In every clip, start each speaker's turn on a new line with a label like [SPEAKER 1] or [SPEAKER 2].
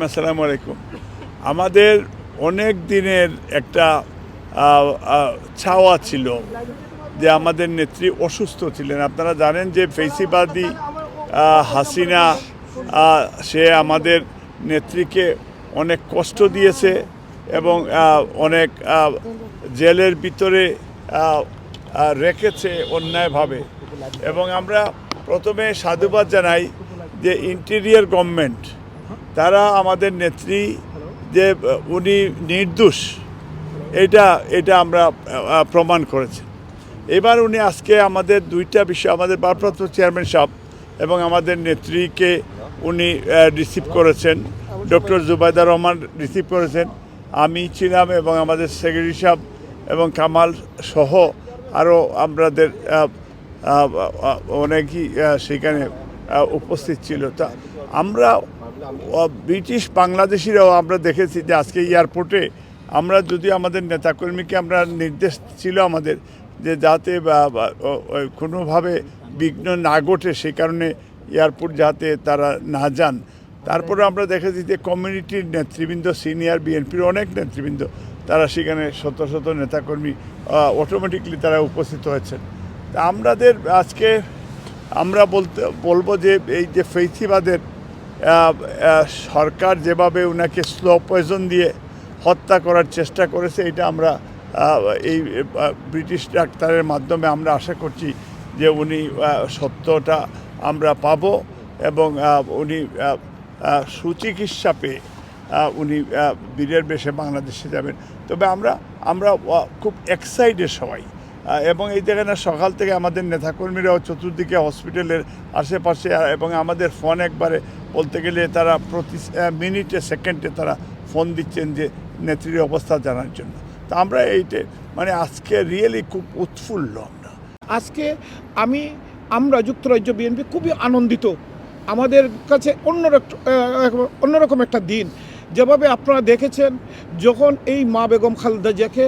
[SPEAKER 1] আসসালামু আলাইকুম। আমাদের অনেক দিনের একটা ছাওয়া ছিল যে আমাদের নেত্রী অসুস্থ ছিলেন। আপনারা জানেন যে ফেসিবাদী হাসিনা সে আমাদের নেত্রীকে অনেক কষ্ট দিয়েছে এবং অনেক জেলের ভিতরে রেখেছে অন্যায়ভাবে। এবং আমরা প্রথমে সাধুবাদ জানাই যে ইন্টেরিয়ার গভর্নমেন্ট তারা আমাদের নেত্রী যে উনি নির্দোষ এটা এটা আমরা প্রমাণ করেছি। এবার উনি আজকে আমাদের দুইটা বিষয় আমাদের ভারপ্রাপ্ত চেয়ারম্যান সাহেব এবং আমাদের নেত্রীকে উনি রিসিভ করেছেন। ডক্টর জুবাইদা রহমান রিসিভ করেছেন। আমি ছিলাম এবং আমাদের সেক্রেটারি সাহেব এবং কামাল সহ আরও আমাদের অনেকই সেখানে উপস্থিত ছিল। তা আমরা ব্রিটিশ বাংলাদেশিরাও আমরা দেখেছি যে আজকে এয়ারপোর্টে আমরা যদি আমাদের নেতাকর্মীকে আমরা নির্দেশ ছিল আমাদের যে যাতে কোনোভাবে বিঘ্ন না ঘটে সেই কারণে এয়ারপোর্ট যাতে তারা না যান। তারপরে আমরা দেখেছি যে কমিউনিটির নেতৃবৃন্দ সিনিয়র বিএনপির অনেক নেতৃবৃন্দ তারা সেখানে শত শত নেতাকর্মী অটোমেটিকলি তারা উপস্থিত হয়েছেন। তা আমাদের আজকে আমরা বলতে বলব যে এই যে আহ, সরকার যেভাবে ওনাকে স্লো পয়জন দিয়ে হত্যা করার চেষ্টা করেছে, এটা আমরা এই ব্রিটিশ ডাক্তারের মাধ্যমে আমরা আশা করছি যে উনি সত্যটা আমরা পাব এবং উনি সুচিকিৎসা পেয়ে উনি বীরের বেশে বাংলাদেশে যাবেন। তবে আমরা আমরা খুব এক্সাইটেড সবাই। এবং এই জায়গায় সকাল থেকে আমাদের নেতাকর্মীরাও চতুর্দিকে হসপিটালের আশেপাশে এবং আমাদের ফোন একবারে বলতে গেলে তারা প্রতি মিনিটে, সেকেন্ডে তারা ফোন দিচ্ছেন যে নেত্রীর অবস্থা জানার জন্য। তা আমরা এইটে মানে আজকে রিয়েলি খুব উৎফুল্ল আমরা।
[SPEAKER 2] আজকে আমি, আমরা যুক্তরাজ্য বিএনপি খুবই আনন্দিত। আমাদের কাছে অন্য অন্যরকম একটা দিন। যেভাবে আপনারা দেখেছেন, যখন এই মা বেগম খালেদা জিয়াকে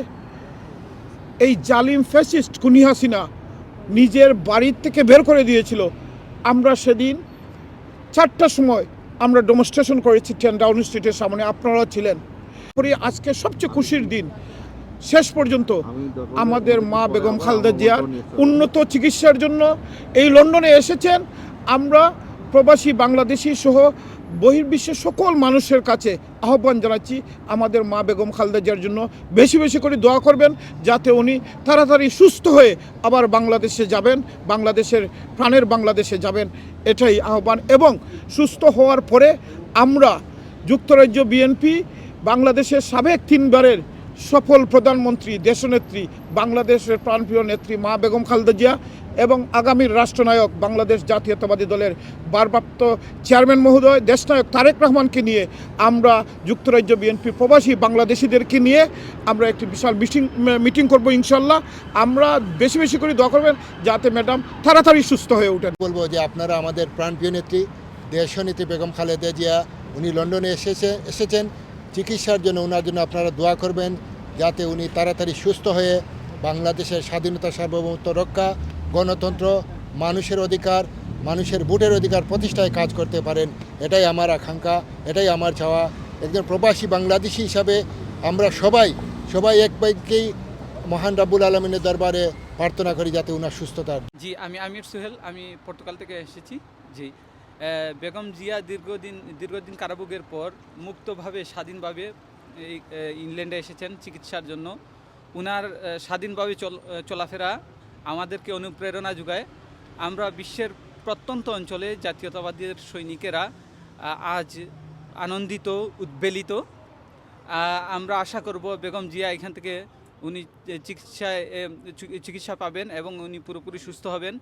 [SPEAKER 2] এই জালিম ফ্যাসিস্ট কুনি হাসিনা নিজের বাড়ির থেকে বের করে দিয়েছিল। আমরা সেদিন চারটার সময় আমরা ডেমনস্ট্রেশন করেছি টেন ডাউন স্ট্রিটের সামনে আপনারা ছিলেন। আজকে সবচেয়ে খুশির দিন শেষ পর্যন্ত আমাদের মা বেগম খালদা জিয়ার উন্নত চিকিৎসার জন্য এই লন্ডনে এসেছেন। আমরা প্রবাসী বাংলাদেশি সহ বহির্বিশ্বের সকল মানুষের কাছে আহ্বান জানাচ্ছি আমাদের মা বেগম খালেদা জিয়ার জন্য বেশি বেশি করে দোয়া করবেন যাতে উনি তাড়াতাড়ি সুস্থ হয়ে আবার বাংলাদেশে যাবেন, বাংলাদেশের প্রাণের বাংলাদেশে যাবেন, এটাই আহ্বান। এবং সুস্থ হওয়ার পরে আমরা যুক্তরাজ্য বিএনপি বাংলাদেশের সাবেক তিনবারের সফল প্রধানমন্ত্রী, দেশনেত্রী, বাংলাদেশের প্রাণপ্রিয় নেত্রী মা বেগম খালেদা জিয়া এবং আগামীর রাষ্ট্রনায়ক বাংলাদেশ জাতীয়তাবাদী দলের ভারপ্রাপ্ত চেয়ারম্যান মহোদয়, দেশনায়ক তারেক রহমানকে নিয়ে আমরা যুক্তরাজ্য বিএনপি প্রবাসী বাংলাদেশিদেরকে নিয়ে আমরা একটি বিশাল মিটিং মিটিং করব ইনশাল্লাহ। আমরা বেশি বেশি করে দোয়া করবেন যাতে ম্যাডাম তাড়াতাড়ি সুস্থ হয়ে ওঠেন
[SPEAKER 3] বলব যে আপনারা আমাদের প্রাণপ্রিয় নেত্রী, দেশনেত্রী বেগম খালেদা জিয়া, উনি লন্ডনে এসেছে এসেছেন। চিকিৎসার জন্য ওনার জন্য আপনারা দোয়া করবেন যাতে উনি তাড়াতাড়ি সুস্থ হয়ে বাংলাদেশের স্বাধীনতা সার্বভৌমত্ব রক্ষা, গণতন্ত্র, মানুষের অধিকার, মানুষের ভোটের অধিকার প্রতিষ্ঠায় কাজ করতে পারেন। এটাই আমার আকাঙ্ক্ষা, এটাই আমার চাওয়া। একজন প্রবাসী বাংলাদেশি হিসাবে আমরা সবাই সবাই এক বাইকেই মহান রাবুল আলমিনের দরবারে প্রার্থনা করি যাতে ওনার সুস্থতার
[SPEAKER 4] জি, আমি আমির সুহেল, আমি পর্তুগাল থেকে এসেছি। জি বেগম জিয়া দীর্ঘদিন দীর্ঘদিন কারাভোগের পর মুক্তভাবে, স্বাধীনভাবে ইংল্যান্ডে এসেছেন চিকিৎসার জন্য। উনার স্বাধীনভাবে চল চলাফেরা আমাদেরকে অনুপ্রেরণা যোগায়। আমরা বিশ্বের প্রত্যন্ত অঞ্চলে জাতীয়তাবাদীদের সৈনিকেরা আজ আনন্দিত, উদ্বেলিত। আমরা আশা করব বেগম জিয়া এখান থেকে উনি চিকিৎসায় চিকিৎসা পাবেন এবং উনি পুরোপুরি সুস্থ হবেন।